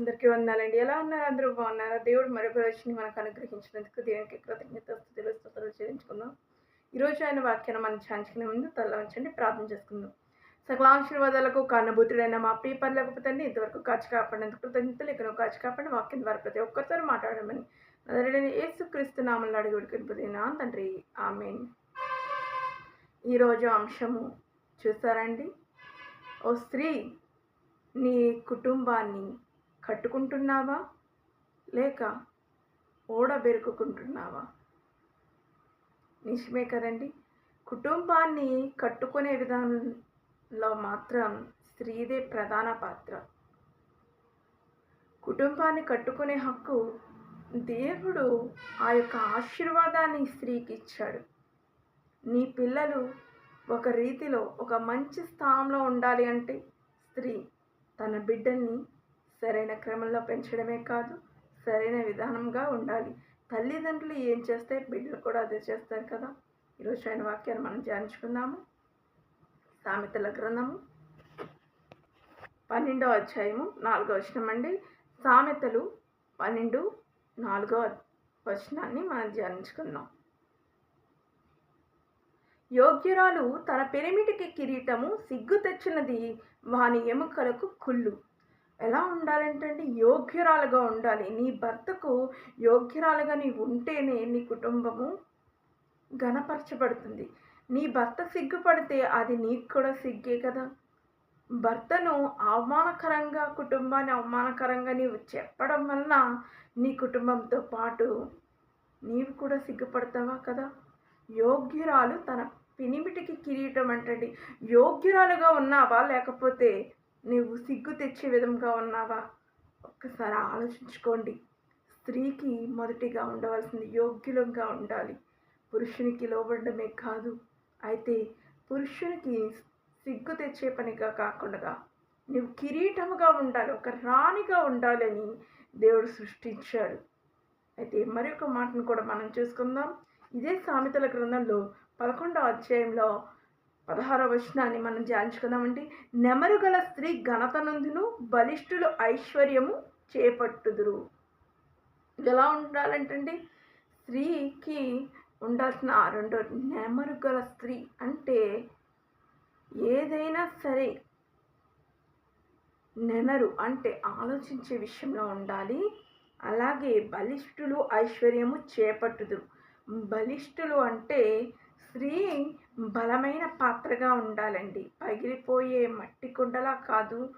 అందరికీ వందాలండి. ఎలా ఉన్నారు? అందరూ బాగున్నారా? దేవుడు మరొక రోజుని మనకు అనుగ్రహించినందుకు దేవునికి కృతజ్ఞత స్థుతులు స్తోత్రాలు చెల్లించుకుందాం. ఈరోజు ఆయన వాక్యాన్ని మనం ధ్యానించుకునే ముందు తల్ల ఉంచండి ప్రార్థన చేసుకుందాం. సకల ఆశీర్వాదాలకు కారణభూతుడైన మా ప్రియ పర్లకు తండ్రి ఇంతవరకు కాచి కాపాడినందుకు కృతజ్ఞతలు ఇక్కడ కాచి కాపాడి వాక్యం ద్వారా ప్రతి ఒక్కరితో మాట్లాడమని అదే ఏసు క్రీస్తు నామల్లో అడిగి ఉడికిపోయినా తండ్రి. ఆమెన్. ఈరోజు అంశము చూసారండి ఓ స్త్రీ నీ కుటుంబాన్ని కట్టుకుంటున్నావా? లేక ఓడబెరుకుంటున్నావా నిజమే కదండి కుటుంబాన్ని కట్టుకునే విధానంలో మాత్రం స్త్రీదే ప్రధాన పాత్ర. కుటుంబాన్ని కట్టుకునే హక్కు దేవుడు ఆ యొక్క ఆశీర్వాదాన్ని స్త్రీకి ఇచ్చాడు. నీ పిల్లలు ఒక రీతిలో ఒక మంచి స్థానంలో ఉండాలి అంటే స్త్రీ తన బిడ్డల్ని సరైన క్రమంలో పెంచడమే కాదు సరైన విధానంగా ఉండాలి. తల్లిదండ్రులు ఏం చేస్తే బిడ్డలు కూడా అదే చేస్తారు కదా? ఈరోజు ఆయన వాక్యాన్ని మనం ధ్యానించుకుందాము. సామెతల గ్రంథము పన్నెండో అధ్యాయము నాలుగో వచనం అండి. సామెతలు పన్నెండు నాలుగో వచనాన్ని మనం ధ్యానించుకుందాం. యోగ్యురాలు తన పెరిమిటికి కిరీటము సిగ్గు తెచ్చినది వాని ఎముకలకు కుళ్ళు. ఎలా ఉండాలంటే యోగ్యురాలుగా ఉండాలి. నీ భర్తకు యోగ్యురాలుగా నీ ఉంటేనే నీ కుటుంబము ఘనపరచబడుతుంది. నీ భర్త సిగ్గుపడితే అది నీకు కూడా సిగ్గే కదా. భర్తను అవమానకరంగా కుటుంబాన్ని అవమానకరంగా నీవు చెప్పడం వలన నీ కుటుంబంతో పాటు నీవు కూడా సిగ్గుపడతావా కదా? యోగ్యురాలు తన పినిమిటికి కిరీటం అంటండి. యోగ్యురాలుగా ఉన్నావా లేకపోతే నువ్వు సిగ్గు తెచ్చే విధంగా ఉన్నావా? ఒక్కసారి ఆలోచించుకోండి. స్త్రీకి మొదటిగా ఉండవలసింది యోగ్యులంగా ఉండాలి. పురుషునికి లోబడమే కాదు. అయితే పురుషునికి సిగ్గు తెచ్చే పనిగా కాకుండా నువ్వు కిరీటముగా ఉండాలి ఒక రాణిగా ఉండాలని దేవుడు సృష్టించాడు. అయితే మరొక మాటను కూడా మనం చూసుకుందాం. ఇదే సామెతల గ్రంథంలో పదకొండో అధ్యాయంలో పదహారవ వచనాన్ని మనం ధ్యానించుకుందామండి. నెమరు గల స్త్రీ ఘనత నందును బలిష్ఠులు ఐశ్వర్యము చేపట్టుదురు. ఎలా ఉండాలంటండి? స్త్రీకి ఉండాల్సిన రెండో నెమరు గల స్త్రీ అంటే ఏదైనా సరే నెనరు అంటే ఆలోచించే విషయంలో ఉండాలి. అలాగే బలిష్ఠులు ఐశ్వర్యము చేపట్టుదురు. బలిష్ఠులు అంటే స్త్రీ బలమైన పాత్రగా ఉండాలండి. పగిలిపోయే మట్టి కుండలా కాదు.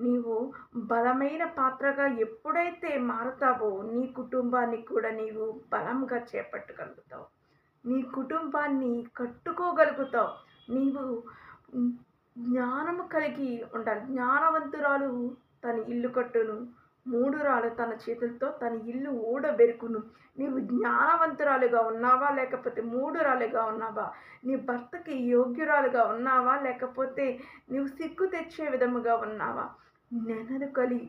నీవు బలమైన పాత్రగా ఎప్పుడైతే మారుతావో నీ కుటుంబాన్ని కూడా నీవు బలంగా చేపట్టగలుగుతావు. నీ కుటుంబాన్ని కట్టుకోగలుగుతావు. నీవు జ్ఞానము కలిగి ఉండాలి. జ్ఞానవంతురాలు తన ఇల్లు కట్టును. మూడు రాళ్ళు తన చేతులతో తన ఇల్లు ఊడబెరుకును. నీవు జ్ఞానవంతురాలుగా ఉన్నావా? లేకపోతే మూడు రాలుగా ఉన్నావా? నీ భర్తకి యోగ్యురాలుగా ఉన్నావా? లేకపోతే నీవు సిగ్గు తెచ్చే విధముగా ఉన్నావా? నెనలు కలిగి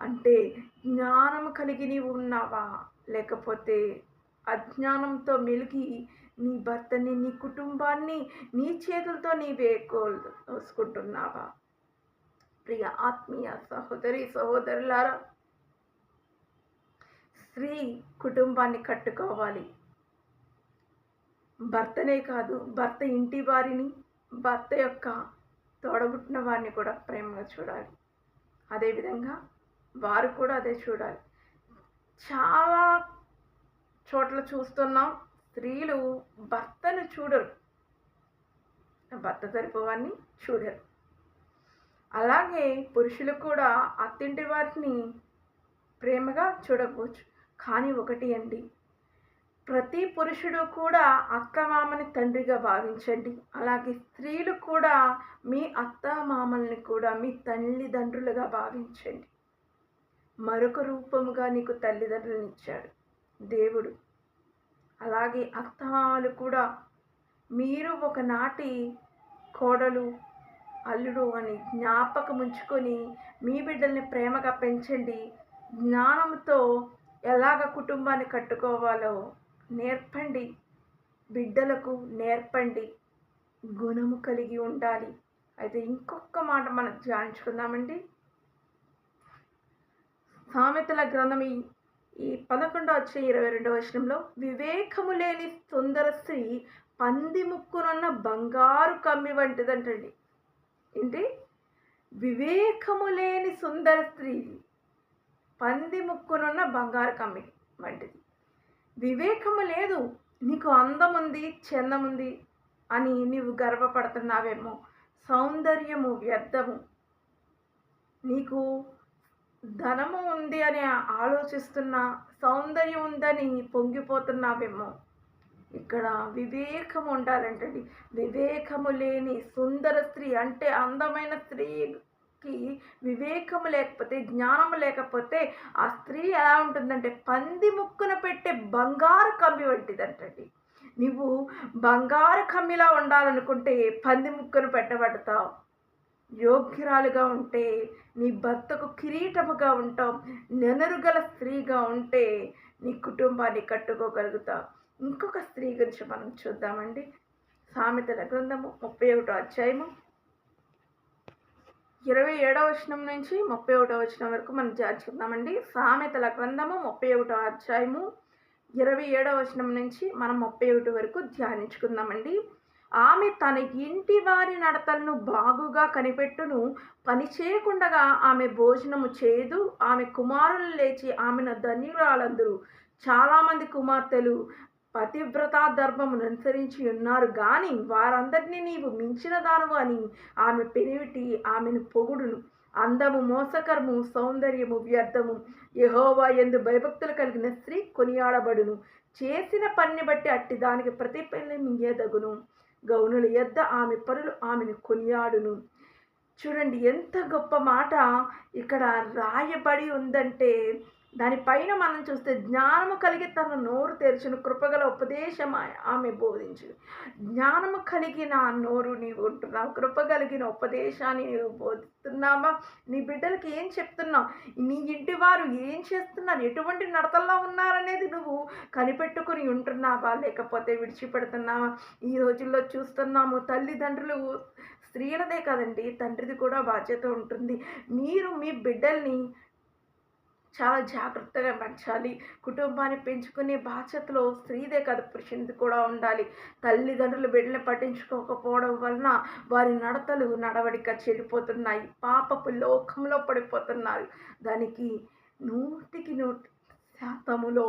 అంటే జ్ఞానము కలిగి నీవు ఉన్నావా? లేకపోతే అజ్ఞానంతో మెలిగి నీ భర్తని నీ కుటుంబాన్ని నీ చేతులతో నీవే కోసుకుంటున్నావా ప్రియ ఆత్మీయ సహోదరి సహోదరులారా స్త్రీ కుటుంబాన్ని కట్టుకోవాలి. భర్తనే కాదు భర్త ఇంటి వారిని భర్త యొక్క తోడబుట్టిన వారిని కూడా ప్రేమగా చూడాలి. అదేవిధంగా వారు కూడా అదే చూడాలి. చాలా చోట్ల చూస్తున్నాం స్త్రీలు భర్తను చూడరు. భర్త తరపువాన్ని చూడరు. అలాగే పురుషులు కూడా అత్తింటి వారిని ప్రేమగా చూడకపోవచ్చు కానీ ఒకటి అండి ప్రతి పురుషుడు కూడా అత్తమామని తండ్రిగా భావించండి. అలాగే స్త్రీలు కూడా మీ అత్త మామల్ని కూడా మీ తల్లిదండ్రులుగా భావించండి. మరొక రూపముగా నీకు తల్లిదండ్రులను ఇచ్చాడు దేవుడు. అలాగే అత్తమామలు కూడా మీరు ఒకనాటి కోడలు అల్లుడు అని జ్ఞాపకం ఉంచుకొని మీ బిడ్డల్ని ప్రేమగా పెంచండి. జ్ఞానంతో ఎలాగ కుటుంబాన్ని కట్టుకోవాలో నేర్పండి. బిడ్డలకు నేర్పండి. గుణము కలిగి ఉండాలి. అయితే ఇంకొక మాట మనం ధ్యానించుకుందామండి. సామెతల గ్రంథం ఈ ఈ పదకొండో వచ్చే ఇరవై రెండవ వచనంలో వివేకము లేని సుందర స్త్రీ పంది ముక్కునున్న బంగారు కమ్మి వంటిదంటండి. ఏంటి? వివేకము లేని సుందర స్త్రీ పంది ముక్కునున్న బంగారు కమ్మి వంటిది. వివేకము లేదు నీకు అందం ఉంది చందం ఉంది అని నీవు గర్వపడుతున్నావేమో. సౌందర్యము వ్యర్థము. నీకు ధనము ఉంది అని ఆలోచిస్తున్న సౌందర్యం ఉందని పొంగిపోతున్నావేమో. ఇక్కడ వివేకం ఉండాలంటండి. వివేకము లేని సుందర స్త్రీ అంటే అందమైన స్త్రీకి వివేకము లేకపోతే జ్ఞానము లేకపోతే ఆ స్త్రీ ఎలా ఉంటుందంటే పంది ముక్కున పెట్టే బంగారు కమ్మి వంటిదంటండి. నువ్వు బంగారు కమ్మిలా ఉండాలనుకుంటే పంది ముక్కును పెట్టబడతావు. యోగ్యురాలుగా ఉంటే నీ భర్తకు కిరీటముగా ఉంటావు. నెనరుగల స్త్రీగా ఉంటే నీ కుటుంబాన్ని కట్టుకోగలుగుతావు. ఇంకొక స్త్రీ గురించి మనం చూద్దామండి. సామెతల గ్రంథము ముప్పై ఒకటో అధ్యాయము. ఇరవై ఏడవ వచనం నుంచి ముప్పై ఒకటో వచనం వరకు మనం చేర్చుకుందామండి సామెతల గ్రంథము ముప్పై ఒకటో అధ్యాయము ఇరవై ఏడవ వచనం నుంచి మనం ముప్పై ఒకటి వరకు ధ్యానించుకుందామండి. ఆమె తన ఇంటి వారి నడతలను బాగుగా కనిపెట్టును పని చేయకుండగా ఆమె భోజనము చేయదు ఆమె కుమారులు లేచి ఆమెను ధన్యురాలందరూ. చాలామంది కుమార్తెలు పతివ్రతా ధర్మమును అనుసరించి ఉన్నారు. కానీ వారందరినీ నీవు మించిన దానవు అని ఆమె పెనివిటి ఆమెను పొగుడును. అందము మోసకరము సౌందర్యము వ్యర్థము. యహోవా ఎందు భయభక్తులు కలిగిన స్త్రీ కొనియాడబడును. చేసిన పనిని బట్టి అట్టి దానికి ప్రతిఫలం ఇయ్యదగును గౌనుల ఎద్ద ఆమె పరులు ఆమెను కొనియాడును. చూడండి ఎంత గొప్ప మాట. ఇక్కడ రాయబడి ఉందంటే దానిపైన మనం చూస్తే జ్ఞానము కలిగి తన నోరు తెరిచిన కృపగల ఉపదేశం ఆమె బోధించు జ్ఞానము కలిగిన నోరు నీవు ఉంటున్నావు. కృప కలిగిన ఉపదేశాన్ని నీవు బోధిస్తున్నావా? నీ బిడ్డలకి ఏం చెప్తున్నావు? నీ ఇంటి వారు ఏం చేస్తున్నారు? ఎటువంటి నడతల్లో ఉన్నారనేది నువ్వు కనిపెట్టుకుని ఉంటున్నావా? లేకపోతే విడిచిపెడుతున్నావా? ఈ రోజుల్లో చూస్తున్నాము తల్లిదండ్రులు స్త్రీలదే కదండి. తండ్రిది కూడా బాధ్యత ఉంటుంది. మీరు మీ బిడ్డల్ని చాలా జాగ్రత్తగా పెంచాలి కుటుంబాన్ని పెంచుకునే బాధ్యతలో స్త్రీదే కాదు పురుషునిది కూడా ఉండాలి. తల్లిదండ్రులు బిడ్డలు పట్టించుకోకపోవడం వలన వారి నడతలు నడవడిక చెడిపోతున్నాయి. పాపపు లోకంలో పడిపోతున్నారు. దానికి నూటికి నూటి శాతములో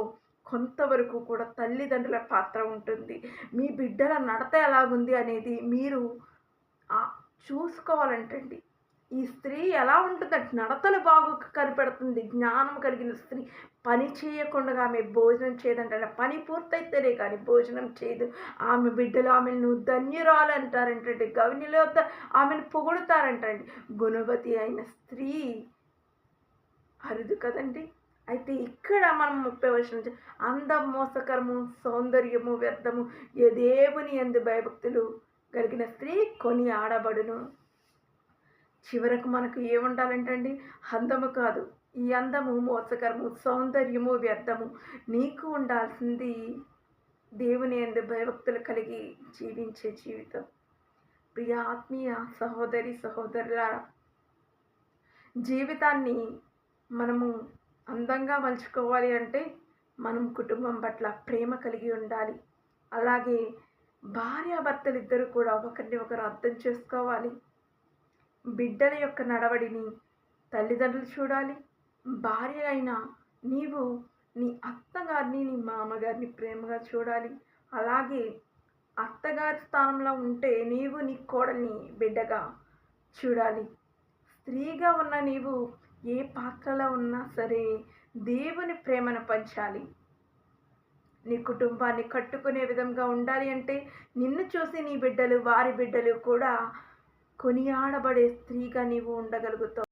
కొంతవరకు కూడా తల్లిదండ్రుల పాత్ర ఉంటుంది. మీ బిడ్డల నడత ఎలాగుంది అనేది మీరు చూసుకోవాలంటండి. ఈ స్త్రీ ఎలా ఉంటుందంటే నడతలు బాగు కనిపెడుతుంది జ్ఞానం కలిగిన స్త్రీ. పని చేయకుండా ఆమె భోజనం చేయదంట పని పూర్తయితేనే కానీ భోజనం చేయదు. ఆమె బిడ్డలు ఆమెను ధన్యురాలు అంటారంటండి గవినిలో ఆమెను పొగుడుతారంటండి. గుణవతి అయిన స్త్రీ అరుదు కదండి. అయితే ఇక్కడ మనం ముప్పై వర్షం అందం మోసకరము సౌందర్యము వ్యర్థము ఏ దేవుని ఎందు భయభక్తులు కలిగిన స్త్రీ కొని ఆడబడును. చివరకు మనకు ఏముండాలంటండి? అందము కాదు. ఈ అందము మోసకరము సౌందర్యము వ్యర్థము. నీకు ఉండాల్సింది దేవుని ఎందు భయభక్తులు కలిగి జీవించే జీవితం. ప్రియ ఆత్మీయ సహోదరి సహోదరుల జీవితాన్ని మనము అందంగా మలుచుకోవాలి అంటే మనం కుటుంబం పట్ల ప్రేమ కలిగి ఉండాలి. అలాగే భార్యాభర్తలు ఇద్దరు కూడా ఒకరిని ఒకరు అర్థం చేసుకోవాలి. బిడ్డల యొక్క నడవడిని తల్లిదండ్రులు చూడాలి. భార్య అయినా నీవు నీ అత్తగారిని నీ మామగారిని ప్రేమగా చూడాలి. అలాగే అత్తగారి స్థానంలో ఉంటే నీవు నీ కోడల్ని బిడ్డగా చూడాలి. స్త్రీగా ఉన్న నీవు ఏ పాత్రలో ఉన్నా సరే దేవుని ప్రేమను పంచాలి. నీ కుటుంబాన్ని కట్టుకునే విధంగా ఉండాలి అంటే నిన్ను చూసి నీ బిడ్డలు వారి బిడ్డలు కూడా కొనియాడబడే స్త్రీగా నీవు ఉండగలుగుతావు.